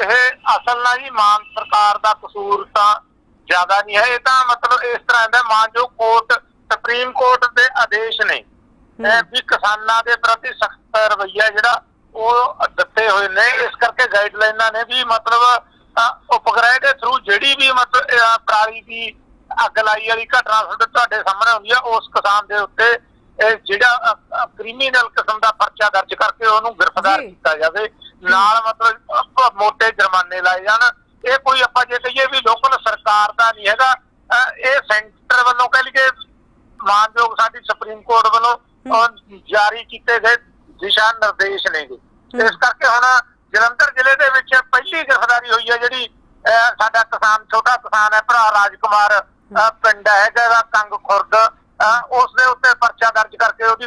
ਇਹ ਅਸਲ ਨਾਲ ਜੀ ਮਾਨ ਸਰਕਾਰ ਦਾ ਕਸੂਰ ਤਾਂ ਜ਼ਿਆਦਾ ਨਹੀਂ ਹੈ। ਇਹ ਤਾਂ ਮਤਲਬ ਇਸ ਤਰ੍ਹਾਂ ਦਾ ਮਾਨਯੋਗ ਕੋਰਟ ਸੁਪਰੀਮ ਕੋਰਟ ਦੇ ਆਦੇਸ਼ ਨੇ ਵੀ ਕਿਸਾਨਾਂ ਦੇ ਪ੍ਰਤੀ ਸਖਤ ਰਵੱਈਆ ਜਿਹੜਾ ਉਹ ਦਿੱਤੇ ਹੋਏ ਨੇ। ਇਸ ਕਰਕੇ ਗਾਈਡਲਾਈਨਾਂ ਨੇ ਵੀ ਮਤਲਬ ਉਪਗ੍ਰਹਿ ਦੇ ਥਰੂ ਜਿਹੜੀ ਵੀ ਮਤਲਬ ਪਰਾਲੀ ਦੀ ਅੱਗ ਲਾਈ ਵਾਲੀ ਘਟਨਾ ਤੁਹਾਡੇ ਸਾਹਮਣੇ ਹੁੰਦੀ ਆ ਉਸ ਕਿਸਾਨ ਦੇ ਉੱਤੇ ਜਿਹੜਾ ਕ੍ਰਿਮੀਨਲ ਕਿਸਮ ਦਾ ਪਰਚਾ ਦਰਜ ਕਰਕੇ ਉਹਨੂੰ ਗ੍ਰਿਫਤਾਰ। ਕੀਤਾ ਜਾਵੇ। ਨਾਲ ਮਤਲਬ ਮੋਟੇ ਜੁਰਮਾਨੇ ਲਾਏ ਜਾਣ। ਇਹ ਕੋਈ ਆਪਾਂ ਜੇ ਕਹੀਏ ਵੀ ਲੋਕਲ ਸਰਕਾਰ ਦਾ ਨਹੀਂ ਹੈਗਾ ਇਹ ਸੈਂਟਰ ਵੱਲੋਂ ਕਹਿ ਲਈਏ ਮਾਨਯੋਗ ਸਾਡੀ ਸੁਪਰੀਮ ਕੋਰਟ ਵੱਲੋਂ ਜਾਰੀ ਕੀਤੇ ਗਏ ਦਿਸ਼ਾ ਨਿਰਦੇਸ਼ ਨੇਗੇ। ਇਸ ਕਰਕੇ ਹੁਣ ਜਲੰਧਰ ਜ਼ਿਲ੍ਹੇ ਦੇ ਵਿੱਚ ਪਹਿਲੀ ਗ੍ਰਿਫਤਾਰੀ ਹੋਈ ਹੈ ਜਿਹੜੀ ਅਹ, ਸਾਡਾ ਕਿਸਾਨ ਛੋਟਾ ਕਿਸਾਨ ਹੈ ਭਰਾ ਰਾਜਕੁਮਾਰ ਅਹ, ਪਿੰਡ ਹੈਗਾ ਇਹਦਾ ਕੰਗ ਖੁਰਦ ਅਹ, ਉਸ ਦੇ ਉੱਤੇ ਪਰਚਾ ਦਰਜ ਕਰਕੇ ਉਹਦੀ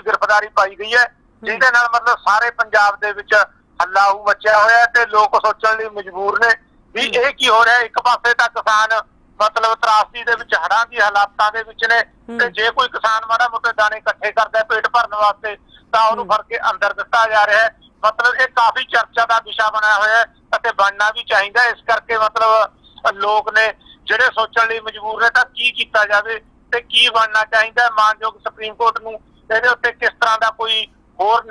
ਗਈ ਹੈ ਜਿਹਦੇ ਨਾਲ ਮਤਲਬ ਸਾਰੇ ਪੰਜਾਬ ਦੇ ਵਿੱਚ ਹੱਲਾਹੂ ਮਚਿਆ ਹੋਇਆ ਤੇ ਲੋਕ ਸੋਚਣ ਲਈ ਮਜਬੂਰ ਨੇ ਵੀ ਇਹ ਕੀ ਹੋ ਰਿਹਾ। ਇੱਕ ਪਾਸੇ ਤਾਂ ਕਿਸਾਨ ਮਤਲਬ ਤਰਾਸਦੀ ਦੇ ਵਿੱਚ ਹੜਾਂ ਦੀ ਹਾਲਾਤਾਂ ਦੇ ਵਿੱਚ ਨੇ ਤੇ ਜੇ ਕੋਈ ਕਿਸਾਨ ਮਾੜਾ ਮੋਟੇ ਦਾਣੇ ਇਕੱਠੇ ਕਰਦਾ ਪੇਟ ਭਰਨ ਵਾਸਤੇ ਤਾਂ ਉਹਨੂੰ ਫੜ ਕੇ ਅੰਦਰ ਦਿੱਤਾ ਜਾ ਰਿਹਾ ਹੈ। ਮਤਲਬ ਇਹ ਕਾਫੀ ਚਰਚਾ ਦਾ ਵਿਸ਼ਾ ਬਣਿਆ ਹੋਇਆ ਹੈ ਅਤੇ ਬਣਨਾ ਵੀ ਚਾਹੀਦਾ। ਇਸ ਕਰਕੇ ਮਤਲਬ ਲੋਕ ਨੇ ਜਿਹੜੇ ਸੋਚਣ ਲਈ ਮਜਬੂਰ ਨੇ ਤਾਂ ਕੀ ਕੀਤਾ ਜਾਵੇ ਤੇ ਕੀ ਬਣਨਾ ਚਾਹੀਦਾ ਮਾਨਯੋਗ ਸੁਪਰੀਮ ਕੋਰਟ ਨੂੰ ਇਹਦੇ ਉੱਤੇ ਕਿਸ ਤਰ੍ਹਾਂ ਦਾ ਕੋਈ ਹੋਰ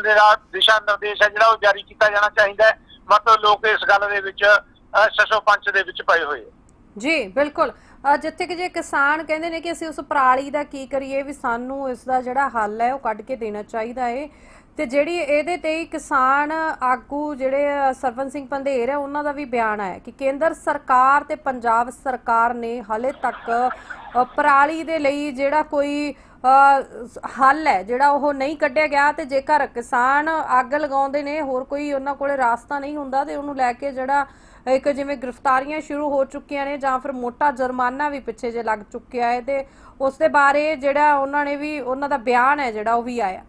ਦਿਸ਼ਾ ਨਿਰਦੇਸ਼ ਹੈ ਜਿਹੜਾ ਉਹ ਜਾਰੀ ਕੀਤਾ ਜਾਣਾ ਚਾਹੀਦਾ ਹੈ। ਮਤਲਬ ਲੋਕ ਇਸ ਗੱਲ ਦੇ ਵਿੱਚ ਅਹ, ਸ਼ਸ਼ੋ ਪੰਚ ਦੇ ਵਿੱਚ ਪਏ ਹੋਏ ਜੀ ਬਿਲਕੁਲ। ਜਿੱਥੇ ਕਿ ਜੇ ਕਿਸਾਨ ਕਹਿੰਦੇ ਨੇ ਕਿ ਅਸੀਂ ਉਸ ਪਰਾਲੀ ਦਾ ਕੀ ਕਰੀਏ ਵੀ ਸਾਨੂੰ ਇਸ ਦਾ ਜਿਹੜਾ ਹੱਲ ਹੈ ਉਹ ਕੱਢ ਕੇ ਦੇਣਾ ਚਾਹੀਦਾ ਹੈ ਤੇ ਜਿਹੜੀ ਇਹਦੇ ਤੇ ਹੀ ਕਿਸਾਨ ਆਗੂ ਜਿਹੜੇ ਅ, ਸਰਵਨ ਸਿੰਘ ਪੰਧੇਰ ਹੈ ਉਹਨਾਂ ਦਾ ਵੀ ਬਿਆਨ ਆਇਆ ਕਿ ਕੇਂਦਰ ਸਰਕਾਰ ਤੇ ਪੰਜਾਬ ਸਰਕਾਰ ਨੇ ਹਲੇ ਤੱਕ ਪਰਾਲੀ ਦੇ ਲਈ ਜਿਹੜਾ ਕੋਈ ਹੱਲ ਹੈ ਜਿਹੜਾ ਉਹ ਨਹੀਂ ਕੱਢਿਆ ਗਿਆ ਤੇ ਜੇਕਰ ਕਿਸਾਨ ਅੱਗ ਲਗਾਉਂਦੇ ਨੇ ਹੋਰ ਕੋਈ ਉਹਨਾਂ ਕੋਲੇ ਰਾਸਤਾ ਨਹੀਂ ਹੁੰਦਾ ਤੇ ਉਹਨੂੰ ਲੈ ਕੇ ਜਿਹੜਾ ਇੱਕ ਜਿਵੇਂ ਗ੍ਰਿਫਤਾਰੀਆਂ ਸ਼ੁਰੂ ਹੋ ਚੁੱਕੀਆਂ ਨੇ ਜਾਂ ਫਿਰ ਮੋਟਾ ਜੁਰਮਾਨਾ ਵੀ ਪਿੱਛੇ ਜੇ ਲੱਗ ਚੁੱਕਿਆ ਹੈ ਤੇ ਉਸ ਦੇ ਬਾਰੇ ਜਿਹੜਾ ਉਹਨਾਂ ਨੇ ਵੀ ਉਹਨਾਂ ਦਾ ਬਿਆਨ ਹੈ ਜਿਹੜਾ ਉਹ ਵੀ ਆਇਆ।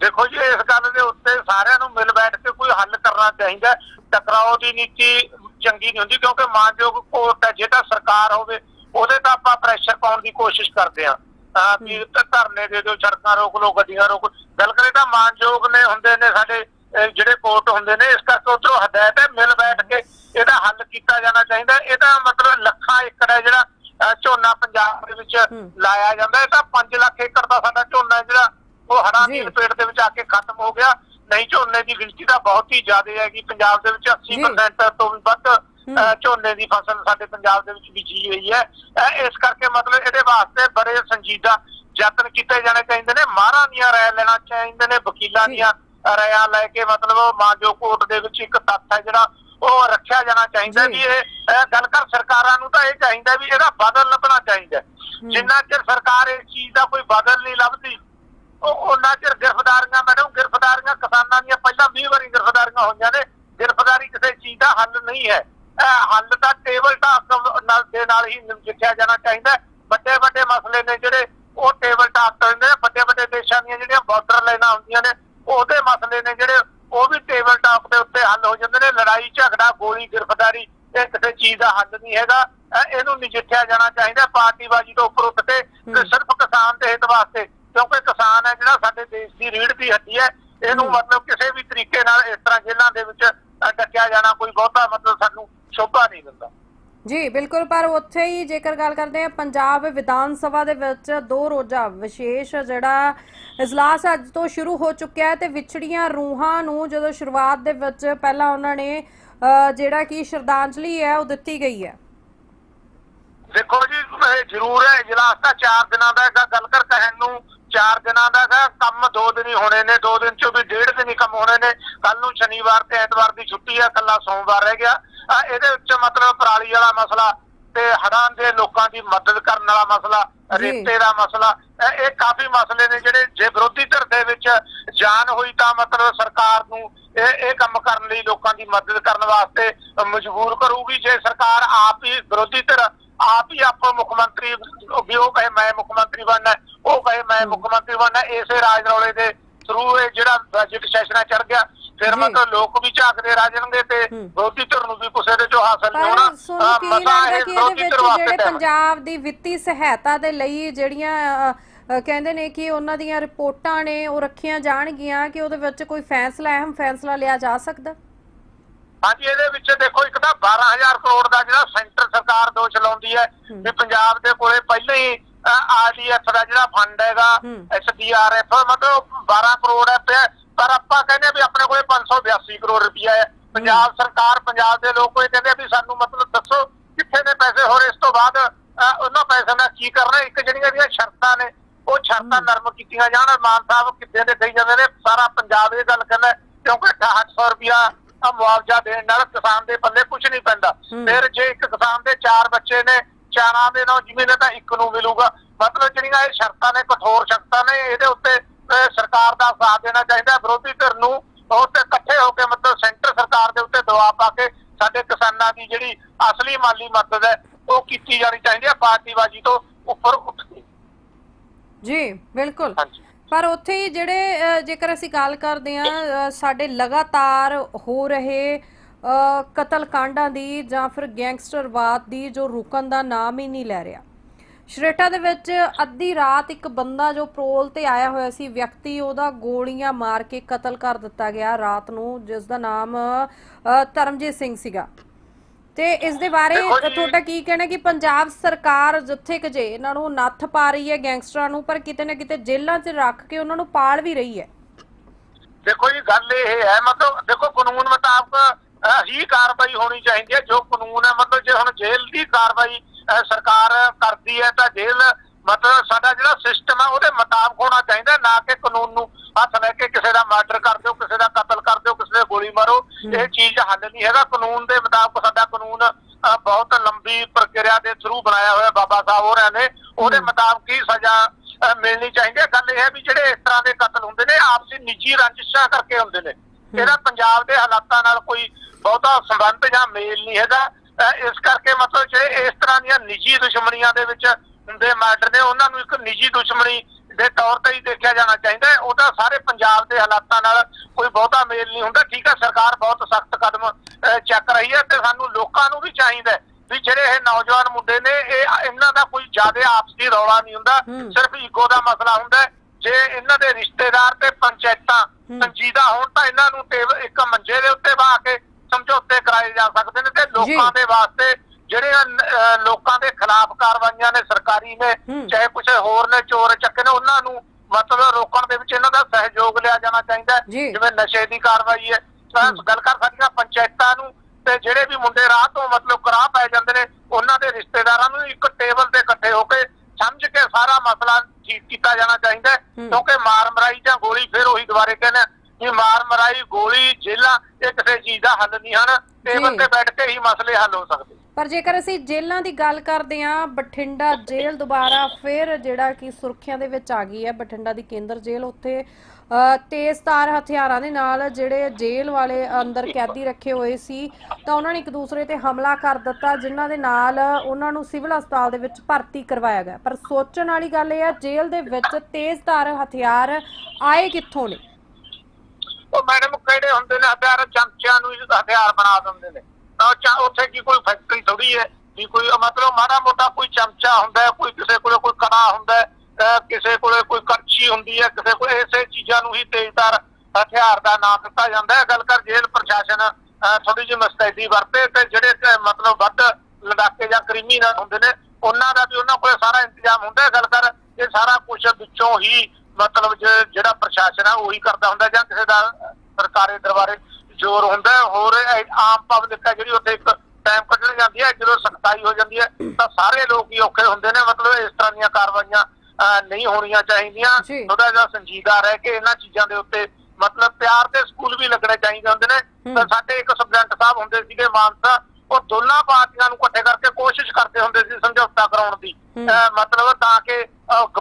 ਦੇਖੋ ਜੀ ਇਸ ਗੱਲ ਦੇ ਉੱਤੇ ਸਾਰਿਆਂ ਨੂੰ ਮਿਲ ਬੈਠ ਕੇ ਕੋਈ ਹੱਲ ਕਰਨਾ ਚਾਹੀਦਾ। ਟਕਰਾਓ ਦੀ ਨੀਤੀ ਚੰਗੀ ਨਹੀਂ ਹੁੰਦੀ ਕਿਉਂਕਿ ਮਾਨਯੋਗ ਕੋਰਟ ਹੈ ਜਿਹੜਾ ਸਰਕਾਰ ਹੋਵੇ ਉਹਦੇ ਤਾਂ ਆਪਾਂ ਪ੍ਰੈਸ਼ਰ ਪਾਉਣ ਦੀ ਕੋਸ਼ਿਸ਼ ਕਰਦੇ ਆ ਵੀ ਧਰਨੇ ਦੇ ਦਿਓ ਸੜਕਾਂ ਰੋਕ ਲਓ ਗੱਡੀਆਂ ਰੋਕ ਗੱਲ ਕਰੇ ਤਾਂ ਮਾਨਯੋਗ ਨੇ ਹੁੰਦੇ ਨੇ ਸਾਡੇ ਜਿਹੜੇ ਕੋਰਟ ਹੁੰਦੇ ਨੇ ਇਸ ਕਰਕੇ ਉਧਰੋਂ ਹਦਾਇਤ ਹੈ ਮਿਲ ਬੈਠ ਕੇ ਇਹਦਾ ਹੱਲ ਕੀਤਾ ਜਾਣਾ ਚਾਹੀਦਾ ਇਹਦਾ ਮਤਲਬ ਲੱਖਾਂ ਏਕੜ ਹੈ ਜਿਹੜਾ ਝੋਨਾ ਪੰਜਾਬ ਦੇ ਵਿੱਚ ਲਾਇਆ ਜਾਂਦਾ ਇਹ ਤਾਂ 5 ਲੱਖ ਏਕੜ ਦਾ ਸਾਡਾ ਝੋਨਾ ਜਿਹੜਾ ਉਹ ਹੜਾਂ ਦੀ ਜੀ। ਲਪੇਟ ਦੇ ਵਿੱਚ ਆ ਕੇ ਖਤਮ ਹੋ ਗਿਆ। ਨਹੀਂ ਝੋਨੇ ਦੀ ਗਿਣਤੀ ਤਾਂ ਬਹੁਤ ਹੀ ਜ਼ਿਆਦਾ ਹੈਗੀ। ਪੰਜਾਬ ਦੇ ਵਿੱਚ 80% ਤੋਂ ਵੀ ਵੱਧ ਝੋਨੇ ਦੀ ਫਸਲ ਸਾਡੇ ਪੰਜਾਬ ਦੇ ਵਿੱਚ ਬੀਜੀ ਹੋਈ ਹੈ। ਇਸ ਕਰਕੇ ਮਤਲਬ ਇਹਦੇ ਵਾਸਤੇ ਬੜੇ ਸੰਜੀਦਾ ਯਤਨ ਕੀਤੇ ਜਾਣੇ ਚਾਹੀਦੇ ਨੇ। ਮਾਰਾਂ ਦੀਆਂ ਰਾਇ ਲੈਣਾ ਚਾਹੀਦੇ ਨੇ ਵਕੀਲਾਂ ਜੀ। ਦੀਆਂ ਰਾਇਆਂ ਲੈ ਕੇ ਮਤਲਬ ਉਹ ਮਾਨਜੋ ਕੋਰਟ ਦੇ ਵਿੱਚ ਇੱਕ ਤੱਥ ਹੈ ਜਿਹੜਾ ਉਹ ਰੱਖਿਆ ਜਾਣਾ ਚਾਹੀਦਾ ਜੀ। ਵੀ ਇਹ ਇਹ ਗੱਲ ਕਰ ਸਰਕਾਰਾਂ ਨੂੰ ਤਾਂ ਇਹ ਚਾਹੀਦਾ ਵੀ ਇਹਦਾ ਬਦਲ ਲੱਭਣਾ ਚਾਹੀਦਾ। ਜਿੰਨਾ ਚਿਰ ਸਰਕਾਰ ਇਸ ਚੀਜ਼ ਦਾ ਕੋਈ ਬਦਲ ਨਹੀਂ ਲੱਭਦੀ ਉਹ ਉਹਨਾਂ ਚਿਰ ਗ੍ਰਿਫਤਾਰੀਆਂ, ਮੈਡਮ, ਗ੍ਰਿਫਤਾਰੀਆਂ ਕਿਸਾਨਾਂ ਦੀਆਂ ਪਹਿਲਾਂ 20 ਵਾਰੀ ਗ੍ਰਿਫਤਾਰੀਆਂ ਹੋਈਆਂ ਨੇ। ਗ੍ਰਿਫਤਾਰੀ ਕਿਸੇ ਚੀਜ਼ ਦਾ ਹੱਲ ਨਹੀਂ ਹੈ। ਇਹ ਹੱਲ ਤਾਂ ਟੇਬਲ ਟਾਕ ਨਾਲ ਦੇ ਨਾਲ ਹੀ ਨਜਿੱਠਿਆ ਜਾਣਾ ਚਾਹੀਦਾ ਹੈ। ਵੱਡੇ ਵੱਡੇ ਮਸਲੇ ਨੇ ਜਿਹੜੇ ਉਹ ਟੇਬਲ ਟਾਕ ਤੇ ਨੇ ਵੱਡੇ ਵੱਡੇ ਦੇਸ਼ਾਂ ਦੀਆਂ ਜਿਹੜੀਆਂ ਬਾਰਡਰ ਲਾਈਨਾਂ ਹੁੰਦੀਆਂ ਨੇ ਉਹਦੇ ਮਸਲੇ ਨੇ ਜਿਹੜੇ ਉਹ ਵੀ ਟੇਬਲ ਟਾਕ ਦੇ ਉੱਤੇ ਹੱਲ ਹੋ ਜਾਂਦੇ ਨੇ ਲੜਾਈ ਝਗੜਾ ਗੋਲੀ ਗ੍ਰਿਫਤਾਰੀ ਇਹ ਕਿਸੇ ਚੀਜ਼ ਦਾ ਹੱਲ ਨਹੀਂ ਹੈਗਾ ਇਹ- ਇਹਨੂੰ ਨਜਿੱਠਿਆ ਜਾਣਾ ਚਾਹੀਦਾ ਪਾਰਟੀਬਾਜ਼ੀ ਤੋਂ ਉੱਪਰ ਉੱਠ ਕੇ ਤੇ ਸਿਰਫ ਕਿਸਾਨ ਦੇ ਹਿੱਤ ਵਾਸਤੇ ਕਿਉਂਕਿ ਕਿਸਾਨ ਹੈ ਜਿਹੜਾ ਸਾਡੇ ਦੇਸ਼ ਦੀ ਰੀੜ ਦੀ ਹੱਡੀ ਹੈ ਇਹਨੂੰ ਮਤਲਬ ਕਿਸੇ ਵੀ ਤਰੀਕੇ ਨਾਲ ਇਸ ਤਰ੍ਹਾਂ ਜੇਲ੍ਹਾਂ ਦੇ ਵਿੱਚ ਡੱਕਿਆ ਜਾਣਾ ਕੋਈ ਬਹੁਤਾ ਮਤਲਬ ਸਾਨੂੰ ਸ਼ੋਭਾ ਨਹੀਂ ਦਿੰਦਾ। ਜੀ ਬਿਲਕੁਲ ਪਰ ਉੱਥੇ ਹੀ ਜੇਕਰ ਗੱਲ ਕਰਦੇ ਹਾਂ ਪੰਜਾਬ ਵਿਧਾਨ ਸਭਾ ਦੇ ਵਿੱਚ ਦੋ ਰੋਜ਼ਾ ਵਿਸ਼ੇਸ਼ ਜਿਹੜਾ ਇਜਲਾਸ ਅੱਜ ਤੋਂ ਸ਼ੁਰੂ ਹੋ ਚੁੱਕਿਆ ਹੈ ਤੇ ਵਿਛੜੀਆਂ ਰੂਹਾਂ ਨੂੰ ਜਦੋਂ ਸ਼ੁਰੂਆਤ ਦੇ ਵਿੱਚ ਪਹਿਲਾਂ ਉਹਨਾਂ ਨੇ ਜਿਹੜਾ ਕਿ ਸ਼ਰਧਾਂਜਲੀ ਹੈ ਉਹ ਦਿੱਤੀ ਗਈ ਹੈ। ਦੇਖੋ ਜੀ ਜ਼ਰੂਰ ਹੈ ਇਜਲਾਸ ਤਾਂ 4 ਦਿਨਾਂ ਦਾ ਹੈਗਾ ਗੱਲ ਕਰ ਕਹਿਣ ਨੂੰ 4 ਦਿਨਾਂ ਦਾ ਹੈਗਾ ਕੰਮ 2 ਦਿਨ ਹੀ ਹੋਣੇ ਨੇ 2 ਦਿਨ ਚੋਂ ਵੀ ਡੇਢ ਦਿਨ ਹੀ ਕੰਮ ਹੋਣੇ ਨੇ। ਕੱਲ ਨੂੰ ਸ਼ਨੀਵਾਰ ਤੇ ਐਤਵਾਰ ਦੀ ਛੁੱਟੀ ਹੈ ਕੱਲਾ ਸੋਮਵਾਰ ਰਹਿ ਗਿਆ। ਆ ਇਹਦੇ ਵਿੱਚ ਮਤਲਬ ਪਰਾਲੀ ਵਾਲਾ ਮਸਲਾ ਤੇ ਹੜਾਂ ਦੇ ਲੋਕਾਂ ਦੀ ਮਦਦ ਕਰਨ ਵਾਲਾ ਮਸਲਾ। ਰੇਤੇ ਦਾ ਮਸਲਾ ਇਹ ਕਾਫੀ ਮਸਲੇ ਨੇ ਜਿਹੜੇ ਜੇ ਵਿਰੋਧੀ ਧਿਰ ਦੇ ਵਿੱਚ ਜਾਨ ਹੋਈ ਤਾਂ ਮਤਲਬ ਸਰਕਾਰ ਨੂੰ ਇਹ ਇਹ ਕੰਮ ਕਰਨ ਲਈ ਲੋਕਾਂ ਦੀ ਮਦਦ ਕਰਨ ਵਾਸਤੇ ਮਜਬੂਰ ਕਰੂਗੀ। ਜੇ ਸਰਕਾਰ ਆਪ ਹੀ ਵਿਰੋਧੀ ਧਿਰ ਆਪ ਹੀ ਆਪ ਮੁੱਖ ਮੰਤਰੀ ਵੀ ਉਹ ਕਹੇ ਮੈਂ ਮੁੱਖ ਮੰਤਰੀ ਬਣਨਾ ਉਹ ਕਹੇ ਮੈਂ ਮੁੱਖ ਮੰਤਰੀ ਬਣਨਾ ਇਸੇ ਰਾਜ ਰੌਲੇ ਦੇ ਥਰੂ ਇਹ ਜਿਹੜਾ ਬਜਟ ਸੈਸ਼ਨ ਚੜ ਗਿਆ ਫਿਰ। ਮਤਲਬ ਲੋਕ ਵੀ ਝਾਕਦੇ ਰਹਿ ਜਾਣਗੇ ਤੇ। ਵਿਰੋਧੀ ਧਿਰ ਨੂੰ ਵੀ ਕਿਸੇ ਦੇ ਚੋਂ ਹਾਸਲ ਨਹੀਂ ਹੋਣਾ ਮਸਾਂ ਇਹ ਵਿਰੋਧੀ ਧਿਰ ਵਾਸਤੇ। ਪੰਜਾਬ ਦੀ ਵਿੱਤੀ ਸਹਾਇਤਾ ਦੇ ਲਈ ਜਿਹੜੀਆਂ ਕਹਿੰਦੇ ਨੇ ਕਿ ਉਹਨਾਂ ਦੀਆਂ ਰਿਪੋਰਟਾਂ ਨੇ ਉਹ ਰੱਖੀਆਂ ਜਾਣਗੀਆਂ ਕਿ ਉਹਦੇ ਵਿੱਚ ਕੋਈ ਫੈਸਲਾ ਅਹਿਮ ਫੈਸਲਾ ਲਿਆ ਜਾ ਸਕਦਾ ਹਾਂਜੀ ਇਹਦੇ ਵਿੱਚ ਦੇਖੋ ਇੱਕ ਤਾਂ 12000 ਕਰੋੜ ਦਾ ਜਿਹੜਾ ਸੈਂਟਰ ਸਰਕਾਰ ਦੋਸ਼ ਲਾਉਂਦੀ ਹੈ। ਵੀ ਪੰਜਾਬ ਦੇ ਕੋਲੇ ਪਹਿਲਾਂ ਹੀ ਆਰਡੀਐਫ ਦਾ ਜਿਹੜਾ ਫੰਡ ਹੈਗਾ। ਐਸਡੀਆਰਐਫ ਮਤਲਬ 12 ਕਰੋੜ ਹੈ ਪਰ ਆਪਾਂ ਕਹਿੰਦੇ ਵੀ ਆਪਣੇ ਕੋਲੇ 582 ਕਰੋੜ ਰੁਪਇਆ ਹੈ। ਪੰਜਾਬ ਸਰਕਾਰ ਪੰਜਾਬ ਦੇ ਲੋਕ ਇਹ ਕਹਿੰਦੇ ਵੀ ਸਾਨੂੰ ਮਤਲਬ ਦੱਸੋ ਕਿੱਥੇ ਨੇ ਪੈਸੇ ਹੋਰ ਇਸ ਤੋਂ ਬਾਅਦ ਉਹਨਾਂ ਪੈਸਿਆਂ ਦਾ ਕੀ ਕਰਨਾ? ਇੱਕ ਜਿਹੜੀਆਂ ਦੀਆਂ ਸ਼ਰਤਾਂ ਨੇ ਉਹ ਸ਼ਰਤਾਂ ਨਰਮ ਕੀਤੀਆਂ ਜਾਣ। ਮਾਨ ਸਾਹਿਬ ਕਿੱਥੇ ਦੇ ਕਹੀ ਜਾਂਦੇ ਨੇ? ਸਾਰਾ ਪੰਜਾਬ ਇਹ ਗੱਲ ਕਹਿੰਦਾ ਕਿਉਂਕਿ 6800 ਰੁਪਇਆ ਆ ਮੁਆਵਜ਼ਾ ਦੇਣ ਨਾਲ ਕਿਸਾਨ ਦੇ ਪੱਲੇ ਕੁਝ ਨਹੀਂ ਪੈਂਦਾ। ਫਿਰ ਜੇ ਇੱਕ ਕਿਸਾਨ ਦੇ ਚਾਰ ਬੱਚੇ ਨੇ ਚਾਰਾਂ ਦੇ ਨਾਲ ਹੈ ਤਾਂ ਇੱਕ ਨੂੰ ਮਿਲੂਗਾ। ਮਤਲਬ ਜਿਹੜੀਆਂ ਇਹ ਸ਼ਰਤਾਂ ਨੇ ਕਠੋਰ ਸ਼ਰਤਾਂ ਨੇ ਇਹਦੇ ਉੱਤੇ ਸਰਕਾਰ ਦਾ ਸਾਥ ਦੇਣਾ ਚਾਹੀਦਾ। ਵਿਰੋਧੀ ਧਿਰ ਨੂੰ ਉਹ ਤੇ ਇਕੱਠੇ ਹੋ ਕੇ ਮਤਲਬ ਸੈਂਟਰ ਸਰਕਾਰ ਦੇ ਉੱਤੇ ਦਬਾਅ ਪਾ ਕੇ ਸਾਡੇ ਕਿਸਾਨਾਂ ਦੀ ਜਿਹੜੀ ਅਸਲੀ ਮਾਲੀ ਮਦਦ ਹੈ ਉਹ ਕੀਤੀ ਜਾਣੀ ਚਾਹੀਦੀ ਹੈ ਪਾਰਟੀਬਾਜ਼ੀ ਤੋਂ ਉੱਪਰ ਉੱਠ ਕੇ। ਜੀ ਬਿਲਕੁਲ। ਹਾਂਜੀ। ਪਰ ਉੱਥੇ ਹੀ ਜਿਹੜੇ ਜੇਕਰ ਅਸੀਂ ਗੱਲ ਕਰਦੇ ਹਾਂ ਸਾਡੇ ਲਗਾਤਾਰ ਹੋ ਰਹੇ ਅ, ਕਤਲ ਕਾਂਡਾਂ ਦੀ ਜਾਂ ਫਿਰ ਗੈਂਗਸਟਰਵਾਦ ਦੀ ਜੋ ਰੁਕਣ ਦਾ ਨਾਮ ਹੀ ਨਹੀਂ ਲੈ ਰਿਹਾ। ਸ਼ਰੇਟਾ ਦੇ ਵਿੱਚ ਅੱਧੀ ਰਾਤ ਇੱਕ ਬੰਦਾ ਜੋ ਪ੍ਰੋਲ ਤੇ ਆਇਆ ਹੋਇਆ ਸੀ ਵਿਅਕਤੀ ਉਹਦਾ ਗੋਲੀਆਂ ਮਾਰ ਕੇ ਕਤਲ ਕਰ ਦਿੱਤਾ ਗਿਆ ਰਾਤ ਨੂੰ ਜਿਸ ਦਾ ਨਾਮ ਧਰਮਜੀਤ ਸਿੰਘ ਸੀਗਾ। ਤੇ ਇਸ ਦੇ ਬਾਰੇ ਤੁਹਾਡਾ ਕੀ ਕਹਿਣਾ ਕਿ ਪੰਜਾਬ ਸਰਕਾਰ ਜਿੱਥੇ ਕਿ ਜੇ ਇਹਨਾਂ ਨੂੰ ਨੱਥ ਪਾ ਰਹੀ ਹੈ ਗੈਂਗਸਟਰਾਂ ਨੂੰ ਪਰ ਕਿਤੇ ਨਾ ਕਿਤੇ ਜੇਲ੍ਹਾਂ 'ਚ ਰੱਖ ਕੇ ਉਹਨਾਂ ਨੂੰ ਪਾਲ ਵੀ ਰਹੀ ਹੈ। ਦੇਖੋ ਜੀ ਗੱਲ ਇਹ ਹੈ ਮਤਲਬ ਦੇਖੋ ਕਾਨੂੰਨ ਮੁਤਾਬਕ ਹੀ ਕਾਰਵਾਈ ਹੋਣੀ ਚਾਹੀਦੀ ਹੈ। ਜੋ ਕਾਨੂੰਨ ਹੈ ਮਤਲਬ ਜੇ ਹੁਣ ਜੇਲ੍ਹ ਦੀ ਕਾਰਵਾਈ ਸਰਕਾਰ ਕਰਦੀ ਹੈ ਤਾਂ ਜੇਲ੍ਹ ਮਤਲਬ ਸਾਡਾ ਜਿਹੜਾ ਸਿਸਟਮ ਹੈ ਉਹਦੇ ਮੁਤਾਬਕ ਹੋਣਾ ਚਾਹੀਦਾ ਨਾ ਕਿ ਕਾਨੂੰਨ ਨੂੰ ਹੱਥ ਲੈ ਕੇ ਕਿਸੇ ਦਾ ਮਰਡਰ ਕਰ ਇਹ ਚੀਜ਼ ਹੱਲ ਨਹੀਂ ਹੈਗਾ। ਕਾਨੂੰਨ ਦੇ ਮੁਤਾਬਕ ਸਾਡਾ ਕਾਨੂੰਨ ਬਹੁਤ ਲੰਬੀ ਪ੍ਰਕਿਰਿਆ ਦੇ ਥਰੂ ਬਣਾਇਆ ਹੋਇਆ ਬਾਬਾ ਸਾਹਿਬ ਹੋਰਾਂ ਨੇ। ਉਹਦੇ ਮੁਤਾਬਕ ਹੀ ਸਜ਼ਾ ਮਿਲਣੀ ਚਾਹੀਦੀ ਹੈ? ਗੱਲ ਇਹ ਹੈ ਵੀ ਜਿਹੜੇ ਇਸ ਤਰ੍ਹਾਂ ਦੇ ਕਤਲ ਹੁੰਦੇ ਨੇ ਆਪਸੀ ਨਿੱਜੀ ਰੰਜਿਸ਼ਾਂ ਕਰਕੇ ਹੁੰਦੇ ਨੇ। ਇਹਦਾ ਪੰਜਾਬ ਦੇ ਹਾਲਾਤਾਂ ਨਾਲ ਕੋਈ ਬਹੁਤਾ ਸੰਬੰਧ ਜਾਂ ਮੇਲ ਨਹੀਂ ਹੈਗਾ। ਇਸ ਕਰਕੇ ਮਤਲਬ ਜਿਹੜੇ ਇਸ ਤਰ੍ਹਾਂ ਦੀਆਂ ਨਿੱਜੀ ਦੁਸ਼ਮਣੀਆਂ ਦੇ ਵਿੱਚ ਹੁੰਦੇ ਮਰਡਰ ਨੇ ਉਹਨਾਂ ਨੂੰ ਇੱਕ ਨਿੱਜੀ ਦੁਸ਼ਮਣੀ ਦੇ ਤੌਰ ਤੇ ਹੀ ਦੇਖਿਆ ਜਾਣਾ ਚਾਹੀਦਾ ਹੈ ਉਹਦਾ ਸਾਰੇ ਪੰਜਾਬ ਦੇ ਹਾਲਾਤਾਂ ਨਾਲ ਕੋਈ ਬਹੁਤਾ ਮੇਲ ਨਹੀਂ ਹੁੰਦਾ ਠੀਕ ਹੈ ਸਰਕਾਰ ਬਹੁਤ ਸਖਤ ਕਦਮ ਚੱਕ ਰਹੀ ਹੈ ਤੇ ਸਾਨੂੰ ਲੋਕਾਂ ਨੂੰ ਵੀ ਚਾਹੀਦਾ ਹੈ ਵੀ ਜਿਹੜੇ ਇਹ ਨੌਜਵਾਨ ਮੁੰਡੇ ਨੇ ਇਹ ਇਹਨਾਂ ਦਾ ਕੋਈ ਜ਼ਿਆਦਾ ਆਪਸੀ ਰੌਲਾ ਨਹੀਂ ਹੁੰਦਾ। ਸਿਰਫ ਈਗੋ ਦਾ ਮਸਲਾ ਹੁੰਦਾ। ਜੇ ਇਹਨਾਂ ਦੇ ਰਿਸ਼ਤੇਦਾਰ ਤੇ ਪੰਚਾਇਤਾਂ। ਸੰਜੀਦਾ ਹੋਣ ਤਾਂ ਇਹਨਾਂ ਨੂੰ ਇੱਕ ਮੰਜੇ ਦੇ ਉੱਤੇ ਬਾ ਕੇ ਸਮਝੌਤੇ ਕਰਾਏ ਜਾ ਸਕਦੇ ਨੇ ਤੇ ਲੋਕਾਂ ਦੇ ਵਾਸਤੇ ਜਿਹੜੇ ਲੋਕਾਂ ਦੇ ਖਿਲਾਫ ਕਾਰਵਾਈਆਂ ਨੇ ਸਰਕਾਰੀ ਨੇ। ਚਾਹੇ ਕੁਝ ਹੋਰ ਨੇ ਚੋਰ ਚੱਕੇ ਨੇ ਉਹਨਾਂ ਨੂੰ ਮਤਲਬ ਰੋਕਣ ਦੇ ਵਿੱਚ ਇਹਨਾਂ ਦਾ ਸਹਿਯੋਗ ਲਿਆ ਜਾਣਾ ਚਾਹੀਦਾ। ਜਿਵੇਂ ਨਸ਼ੇ ਦੀ ਕਾਰਵਾਈ ਹੈ। ਗੱਲ ਕਰ ਸਾਡੀਆਂ ਪੰਚਾਇਤਾਂ ਨੂੰ ਤੇ ਜਿਹੜੇ ਵੀ ਮੁੰਡੇ ਰਾਹ ਤੋਂ ਮਤਲਬ ਕਰਾਹ ਪੈ ਜਾਂਦੇ ਨੇ ਉਹਨਾਂ ਦੇ ਰਿਸ਼ਤੇਦਾਰਾਂ ਨੂੰ ਇੱਕ ਟੇਬਲ ਤੇ ਇਕੱਠੇ ਹੋ ਕੇ ਸਮਝ ਕੇ ਸਾਰਾ ਮਸਲਾ ਠੀਕ ਕੀਤਾ ਜਾਣਾ ਚਾਹੀਦਾ। ਕਿਉਂਕਿ ਮਾਰ ਮਰਾਈ ਜਾਂ ਗੋਲੀ ਫਿਰ ਉਹੀ ਦੁਬਾਰੇ ਕਹਿੰਦੇ ਆ ਕਿ ਮਾਰ ਮਰਾਈ ਗੋਲੀ ਜੇਲਾਂ ਇਹ ਕਿਸੇ ਚੀਜ਼ ਦਾ ਹੱਲ ਨਹੀਂ ਹਨ। ਟੇਬਲ ਤੇ ਬੈਠ ਕੇ ਹੀ ਮਸਲੇ ਹੱਲ ਹੋ ਸਕਦੇ। ਪਰ ਜੇਕਰ ਅਸੀਂ ਜੇਲ੍ਹਾਂ ਦੀ ਗੱਲ ਕਰਦੇ ਹਾਂ ਬਠਿੰਡਾ ਜੇਲ੍ਹ ਦੁਬਾਰਾ ਫਿਰ ਜਿਹੜਾ ਕਿ ਸੁਰੱਖਿਆ ਦੇ ਵਿੱਚ ਆ ਗਈ ਹੈ ਬਠਿੰਡਾ ਦੀ ਕੇਂਦਰ ਜੇਲ੍ਹ ਉੱਥੇ ਤੇਜ਼ਧਾਰ ਹਥਿਆਰਾਂ ਦੇ ਨਾਲ ਜਿਹੜੇ ਜੇਲ੍ਹ ਵਾਲੇ ਅੰਦਰ ਕੈਦੀ ਰੱਖੇ ਹੋਏ ਸੀ ਤਾਂ ਉਹਨਾਂ ਨੇ ਇੱਕ ਦੂਸਰੇ ਤੇ ਹਮਲਾ ਕਰ ਦਿੱਤਾ ਜਿਨ੍ਹਾਂ ਦੇ ਨਾਲ ਉਹਨਾਂ ਨੂੰ ਸਿਵਲ ਹਸਪਤਾਲ ਦੇ ਵਿੱਚ ਭਰਤੀ ਕਰਵਾਇਆ ਗਿਆ। ਪਰ ਸੋਚਣ ਵਾਲੀ ਗੱਲ ਇਹ ਹੈ ਜੇਲ੍ਹ ਦੇ ਵਿੱਚ ਤੇਜ਼ਧਾਰ ਹਥਿਆਰ ਆਏ ਕਿੱਥੋਂ ਨੇ? ਉਹ ਮੈਡਮ ਕਿਹੜੇ ਹੁੰਦੇ ਨੇ? ਹਥਿਆਰ ਚਮਚਿਆਂ ਨੂੰ ਹਥਿਆਰ ਬਣਾ ਦਿੰਦੇ ਨੇ। ਉੱਥੇ ਕੀ ਕੋਈ ਫੈਕਟਰੀ ਥੋੜੀ ਹੈ? ਕੀ ਕੋਈ ਮਤਲਬ ਮਾੜਾ ਮੋਟਾ ਕੋਈ ਚਮਚਾ ਹੁੰਦਾ ਕੋਈ ਕਿਸੇ ਕੋਲੇ ਕੋਈ ਕੜਾ ਹੁੰਦਾ ਕਿਸੇ ਕੋਲੇ ਕੋਈ ਕਰਚੀ ਹੁੰਦੀ ਹੈ? ਕਿਸੇ ਕੋਲੇ ਇਸੇ ਚੀਜ਼ਾਂ ਨੂੰ ਹੀ ਤੇਜ਼ਧਾਰ ਹਥਿਆਰ ਦਾ ਨਾਮ ਦਿੱਤਾ ਜਾਂਦਾ ਹੈ। ਗੱਲ ਕਰ ਜੇਲ੍ਹ ਪ੍ਰਸ਼ਾਸਨ ਥੋੜੀ ਜਿਹੀ ਮਸਤੈਦੀ ਵਰਤੇ ਤੇ ਜਿਹੜੇ ਮਤਲਬ ਵੱਧ ਲੜਾਕੇ ਜਾਂ ਕ੍ਰਿਮੀਨਲ ਹੁੰਦੇ ਨੇ, ਉਹਨਾਂ ਦਾ ਵੀ ਉਹਨਾਂ ਕੋਲ ਸਾਰਾ ਇੰਤਜ਼ਾਮ ਹੁੰਦਾ ਹੈ। ਗੱਲ ਕਰ ਇਹ ਸਾਰਾ ਕੁਝ ਵਿੱਚੋਂ ਹੀ ਮਤਲਬ ਜਿਹੜਾ ਪ੍ਰਸ਼ਾਸਨ ਆ ਉਹੀ ਕਰਦਾ ਹੁੰਦਾ ਜਾਂ ਕਿਸੇ ਦਾ ਸਰਕਾਰੀ ਦਰਬਾਰੇ ਜ਼ੋਰ ਹੁੰਦਾ। ਹੋਰ ਆਮ ਪਬਲਿਕ ਹੈ ਜਿਹੜੀ ਉੱਥੇ ਇੱਕ ਟਾਈਮ ਕੱਢਣ ਜਾਂਦੀ ਹੈ ਜਦੋਂ ਸਖਤਾਈ ਹੋ ਜਾਂਦੀ ਹੈ ਤਾਂ ਸਾਰੇ ਲੋਕ ਹੀ ਔਖੇ ਹੁੰਦੇ ਨੇ ਮਤਲਬ ਇਸ ਤਰ੍ਹਾਂ ਦੀਆਂ ਕਾਰਵਾਈਆਂ ਨਹੀਂ ਹੋਣੀਆਂ ਚਾਹੀਦੀਆਂ। ਥੋੜਾ ਜਿਹਾ ਸੰਜੀਦਾ ਰਹਿ ਕੇ ਇਹਨਾਂ ਚੀਜ਼ਾਂ ਦੇ ਉੱਤੇ ਮਤਲਬ ਪਿਆਰ ਦੇ ਸਕੂਲ ਵੀ ਲੱਗਣੇ ਚਾਹੀਦੇ ਹੁੰਦੇ ਨੇ। ਤਾਂ ਸਾਡੇ ਇੱਕ ਸਬਜੈਕਟ ਸਾਹਿਬ ਹੁੰਦੇ ਸੀਗੇ ਮਾਨਸਾ ਉਹ ਦੋਨਾਂ ਪਾਰਟੀਆਂ ਨੂੰ ਇਕੱਠੇ ਕਰਕੇ ਕੋਸ਼ਿਸ਼ ਕਰਦੇ ਹੁੰਦੇ ਸੀ ਸਮਝੌਤਾ ਕਰਾਉਣ ਦੀ ਹੂੰ। ਮਤਲਬ ਤਾਂ ਕਿ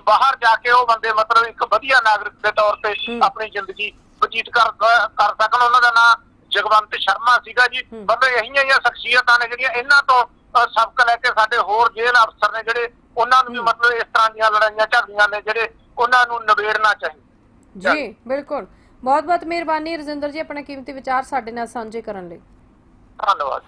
ਬਾਹਰ ਜਾ ਕੇ ਉਹ ਬੰਦੇ ਮਤਲਬ ਇੱਕ ਵਧੀਆ ਨਾਗਰਿਕ ਦੇ ਤੌਰ ਤੇ ਹੂੰ। ਆਪਣੀ ਜ਼ਿੰਦਗੀ ਬਤੀਤ ਕਰ ਕਰ ਸਕਣ ਉਹਨਾਂ ਦਾ ਨਾਂ ਜਗਵੰਤ ਸ਼ਰਮਾ ਸੀਗਾ ਜੀ ਹੂੰ। ਮਤਲਬ ਇਹੀਆਂ ਜਿਹੀਆਂ ਸ਼ਖਸੀਅਤਾਂ ਨੇ ਜਿਹੜੀਆਂ ਇਹਨਾਂ ਤੋਂ ਸਬਕ ਲੈ ਕੇ ਸਾਡੇ ਹੋਰ ਜੇਲ੍ਹ ਅਫਸਰ ਨੇ ਜਿਹੜੇ ਉਹਨਾਂ ਨੂੰ ਵੀ ਹੂੰ। ਮਤਲਬ ਇਸ ਤਰ੍ਹਾਂ ਦੀਆਂ ਲੜਾਈਆਂ ਝਗੜੀਆਂ ਨੇ ਜਿਹੜੇ ਉਹਨਾਂ ਨੂੰ ਨਿਬੇੜਨਾ ਚਾਹੀਦਾ ਜੀ ਬਿਲਕੁਲ ਬਹੁਤ ਬਹੁਤ ਮਿਹਰਬਾਨੀ ਰਜਿੰਦਰ ਜੀ ਆਪਣਾ ਕੀਮਤੀ ਵਿਚਾਰ ਸਾਡੇ ਨਾਲ ਸਾਂਝੇ ਕਰਨ ਲਈ ਧੰਨਵਾਦ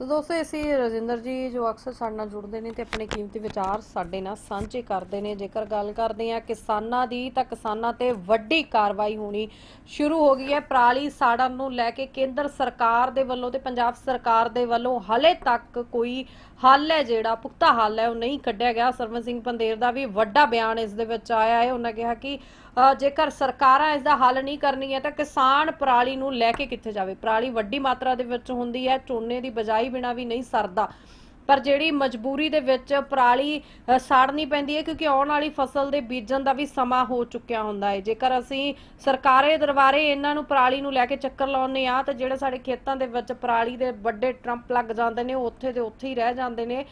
ਸੋ ਦੋਸਤੋ ਅਸੀਂ ਰਜਿੰਦਰ ਜੀ ਜੋ ਅਕਸਰ ਸਾਡੇ ਨਾਲ ਜੁੜਦੇ ਨੇ ਤੇ ਆਪਣੇ ਕੀਮਤੀ ਵਿਚਾਰ ਸਾਡੇ ਨਾਲ ਸਾਂਝੇ ਕਰਦੇ ਨੇ। ਜੇਕਰ ਗੱਲ ਕਰਦੇ ਆ ਕਿਸਾਨਾਂ ਦੀ ਤਾਂ ਕਿਸਾਨਾਂ ਤੇ ਵੱਡੀ ਕਾਰਵਾਈ ਹੋਣੀ ਸ਼ੁਰੂ ਹੋ ਗਈ ਹੈ। ਪਰਾਲੀ ਸਾੜਨ ਨੂੰ ਲੈ ਕੇ ਕੇਂਦਰ ਸਰਕਾਰ ਦੇ ਵੱਲੋਂ ਤੇ ਪੰਜਾਬ ਸਰਕਾਰ ਦੇ ਵੱਲੋਂ ਹਲੇ ਤੱਕ ਕੋਈ ਹੱਲ ਹੈ ਜਿਹੜਾ, ਪੁਖਤਾ ਹੱਲ ਹੈ, ਉਹ ਨਹੀਂ ਕੱਢਿਆ ਗਿਆ। ਸਰਵਨ ਸਿੰਘ ਪੰਦੇਰ ਦਾ ਵੀ ਵੱਡਾ ਬਿਆਨ ਇਸ ਦੇ ਵਿੱਚ ਆਇਆ ਹੈ। ਉਹਨਾਂ ਕਿਹਾ ਕਿ ਜੇਕਰ ਸਰਕਾਰਾਂ ਇਸ ਦਾ ਹੱਲ ਨਹੀਂ ਕਰਨੀ ਹੈ ਤਾਂ ਕਿਸਾਨ ਪਰਾਲੀ ਨੂੰ ਲੈ ਕੇ ਕਿੱਥੇ ਜਾਵੇ? ਪਰਾਲੀ ਵੱਡੀ ਮਾਤਰਾ ਦੇ ਵਿੱਚ ਹੁੰਦੀ ਹੈ, ਝੋਨੇ ਦੀ ਬਜਾਈ ਬਿਨਾ ਵੀ ਨਹੀਂ ਸਰਦਾ। ਪਰ ਜਿਹੜੀ ਮਜਬੂਰੀ ਦੇ ਵਿੱਚ ਪਰਾਲੀ ਸਾੜਨੀ ਪੈਂਦੀ ਹੈ ਕਿਉਂਕਿ ਆਉਣ ਵਾਲੀ ਫਸਲ ਦੇ ਬੀਜਣ ਦਾ ਵੀ ਸਮਾਂ ਹੋ ਚੁੱਕਿਆ ਹੁੰਦਾ ਹੈ। ਜੇਕਰ ਅਸੀਂ ਸਰਕਾਰੇ ਦਰਬਾਰੇ ਇਹਨਾਂ ਨੂੰ ਪਰਾਲੀ ਨੂੰ ਲੈ ਕੇ ਚੱਕਰ ਲਾਉਂਦੇ ਆ ਤਾਂ ਜਿਹੜੇ ਸਾਡੇ ਖੇਤਾਂ ਦੇ ਵਿੱਚ ਪਰਾਲੀ ਦੇ ਵੱਡੇ ਟਰੰਪ ਲੱਗ ਜਾਂਦੇ ਨੇ, ਉਹ ਉੱਥੇ ਦੇ ਉੱਥੇ ਹੀ ਰਹਿ ਜਾਂਦੇ ਨੇ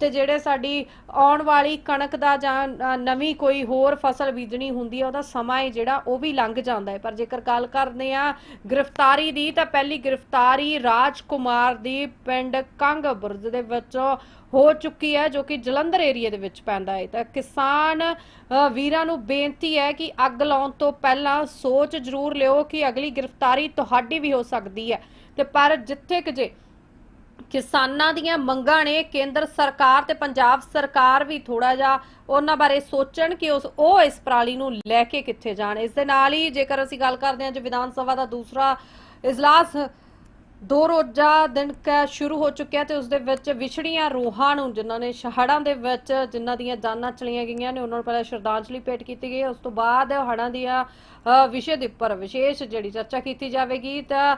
ਤੇ ਜਿਹੜੇ ਸਾਡੀ ਆਉਣ ਵਾਲੀ ਕਣਕ ਦਾ ਜਾਂ ਨਵੀਂ ਕੋਈ ਹੋਰ ਫਸਲ ਬੀਜਣੀ ਹੁੰਦੀ ਹੈ, ਉਹਦਾ ਸਮਾਂ ਹੈ ਜਿਹੜਾ, ਉਹ ਵੀ ਲੰਘ ਜਾਂਦਾ ਹੈ। ਪਰ ਜੇਕਰ ਗੱਲ ਕਰਦੇ ਆ ਗ੍ਰਿਫਤਾਰੀ ਦੀ, ਤਾਂ ਪਹਿਲੀ ਗ੍ਰਿਫਤਾਰੀ ਰਾਜ ਕੁਮਾਰ ਦੀ ਪਿੰਡ ਕੰਗ ਬੁਰਜ ਦੇ ਵਿੱਚ ਹੋ ਚੁੱਕੀ ਹੈ ਜੋ ਕਿ ਜਲੰਧਰ ਏਰੀਆ ਦੇ ਵਿੱਚ ਪੈਂਦਾ ਹੈ। ਤਾਂ ਕਿਸਾਨ ਵੀਰਾਂ ਨੂੰ ਬੇਨਤੀ ਹੈ ਕਿ ਅੱਗ ਲਾਉਣ ਤੋਂ ਪਹਿਲਾਂ ਸੋਚ ਜ਼ਰੂਰ ਲਿਓ ਕਿ ਅਗਲੀ ਗ੍ਰਿਫਤਾਰੀ ਤੁਹਾਡੀ ਵੀ ਹੋ ਸਕਦੀ ਹੈ। ਤੇ ਪਰ ਜਿੱਥੇ ਕਿ ਕਿਸਾਨਾਂ ਦੀਆਂ ਮੰਗਾਂ ਨੇ, ਕੇਂਦਰ ਸਰਕਾਰ ਤੇ ਪੰਜਾਬ ਸਰਕਾਰ ਵੀ ਥੋੜਾ ਜਿਹਾ ਉਹਨਾਂ ਬਾਰੇ ਸੋਚਣ ਕਿ ਉਸ, ਉਹ ਇਸ ਪਰਾਲੀ ਨੂੰ ਲੈ ਕੇ ਕਿੱਥੇ ਜਾਣ। ਇਸ ਦੇ ਨਾਲ ਹੀ ਜੇਕਰ ਅਸੀਂ ਗੱਲ ਕਰਦੇ ਹਾਂ ਜੇ ਵਿਧਾਨ ਸਭਾ ਦਾ ਦੂਸਰਾ ਇਜਲਾਸ ਦੋ ਰੋਜ਼ਾ ਦਿਨ ਕਾ ਸ਼ੁਰੂ ਹੋ ਚੁੱਕਿਆ ਤੇ ਉਸ ਦੇ ਵਿੱਚ ਵਿਛੜੀਆਂ ਰੂਹਾਂ ਨੂੰ, ਜਿਨ੍ਹਾਂ ਨੇ ਸ਼ਹੜਾਂ ਦੇ ਵਿੱਚ ਜਿਨ੍ਹਾਂ ਦੀਆਂ ਜਾਨਾਂ ਚਲੀਆਂ ਗਈਆਂ ਨੇ, ਉਹਨਾਂ ਨੂੰ ਪਹਿਲਾਂ ਸ਼ਰਧਾਂਜਲੀ ਭੇਟ ਕੀਤੀ ਗਈ ਉਸ ਤੋਂ ਬਾਅਦ ਹੜ੍ਹਾਂ ਦੀਆਂ ਵਿਸ਼ੇ ਦੇ ਉੱਪਰ ਵਿਸ਼ੇਸ਼ ਜਿਹੜੀ ਚਰਚਾ ਕੀਤੀ ਜਾਵੇਗੀ ਤਾਂ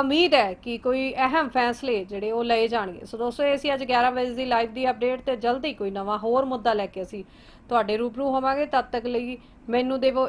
ਉਮੀਦ ਹੈ ਕਿ ਕੋਈ ਅਹਿਮ ਫੈਸਲੇ ਜਿਹੜੇ ਉਹ ਲਏ ਜਾਣਗੇ। ਸੋ ਦੋਸਤੋ, ਇਹ ਸੀ ਅੱਜ 11 ਵਜੇ ਦੀ ਲਾਈਵ ਦੀ ਅਪਡੇਟ ਤੇ ਜਲਦੀ ਕੋਈ ਨਵਾਂ ਹੋਰ ਮੁੱਦਾ ਲੈ ਕੇ ਅਸੀਂ ਤੁਹਾਡੇ ਰੂਬਰੂ ਹੋਵਾਂਗੇ। ਤਦ ਤੱਕ ਲਈ ਮੈਨੂੰ ਦੇਵੋ